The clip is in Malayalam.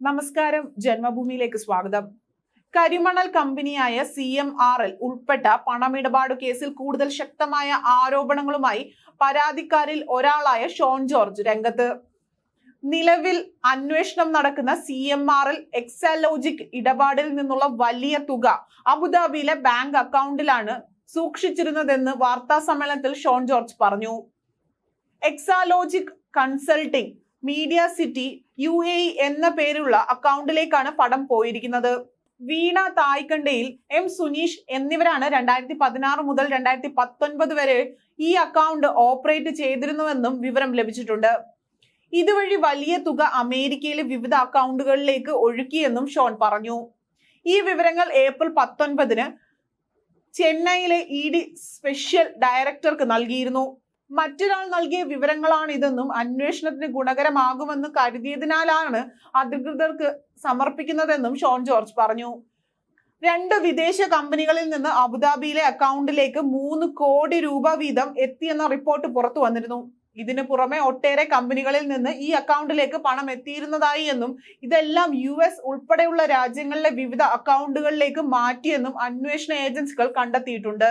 നമസ്കാരം. ജന്മഭൂമിയിലേക്ക് സ്വാഗതം. കരിമണൽ കമ്പനിയായ സി എം ആർ എൽ ഉൾപ്പെട്ട പണമിടപാട് കേസിൽ കൂടുതൽ ശക്തമായ ആരോപണങ്ങളുമായി പരാതിക്കാരിൽ ഒരാളായ ഷോൺ ജോർജ് രംഗത്ത്. നിലവിൽ അന്വേഷണം നടക്കുന്ന C M R L Exalogic ഇടപാടിൽ നിന്നുള്ള വലിയ തുക അബുദാബിയിലെ ബാങ്ക് അക്കൗണ്ടിലാണ് സൂക്ഷിച്ചിരുന്നതെന്ന് വാർത്താ സമ്മേളനത്തിൽ ഷോൺ ജോർജ് പറഞ്ഞു. Exalogic consulting media city U A എന്ന പേരുള്ള അക്കൗണ്ടിലേക്കാണ് പണം പോയിരിക്കുന്നത്. വീണ തായ്ക്കണ്ടയിൽ എം സുനീഷ് എന്നിവരാണ് രണ്ടായിരത്തി പതിനാറ് മുതൽ രണ്ടായിരത്തി പത്തൊൻപത് വരെ ഈ അക്കൗണ്ട് ഓപ്പറേറ്റ് ചെയ്തിരുന്നുവെന്നും വിവരം ലഭിച്ചിട്ടുണ്ട്. ഇതുവഴി വലിയ തുക അമേരിക്കയിലെ വിവിധ അക്കൗണ്ടുകളിലേക്ക് ഒഴുക്കിയെന്നും ഷോൺ പറഞ്ഞു. ഈ വിവരങ്ങൾ ഏപ്രിൽ പത്തൊൻപതിന് ചെന്നൈയിലെ ഇ ഡി സ്പെഷ്യൽ ഡയറക്ടർക്ക് നൽകിയിരുന്നു. മറ്റൊരാൾ നൽകിയ വിവരങ്ങളാണ് ഇതെന്നും അന്വേഷണത്തിന് ഗുണകരമാകുമെന്ന് കരുതിയതിനാലാണ് അധികൃതർക്ക് സമർപ്പിക്കുന്നതെന്നും ഷോൺ ജോർജ് പറഞ്ഞു. രണ്ട് വിദേശ കമ്പനികളിൽ നിന്ന് അബുദാബിയിലെ അക്കൗണ്ടിലേക്ക് മൂന്ന് കോടി രൂപ വീതം എത്തിയെന്ന റിപ്പോർട്ട് പുറത്തു വന്നിരുന്നു. ഇതിനു പുറമെ ഒട്ടേറെ കമ്പനികളിൽ നിന്ന് ഈ അക്കൗണ്ടിലേക്ക് പണം എത്തിയിരുന്നതായി എന്നും ഇതെല്ലാം യു എസ് ഉൾപ്പെടെയുള്ള രാജ്യങ്ങളിലെ വിവിധ അക്കൗണ്ടുകളിലേക്ക് മാറ്റിയെന്നും അന്വേഷണ ഏജൻസികൾ കണ്ടെത്തിയിട്ടുണ്ട്.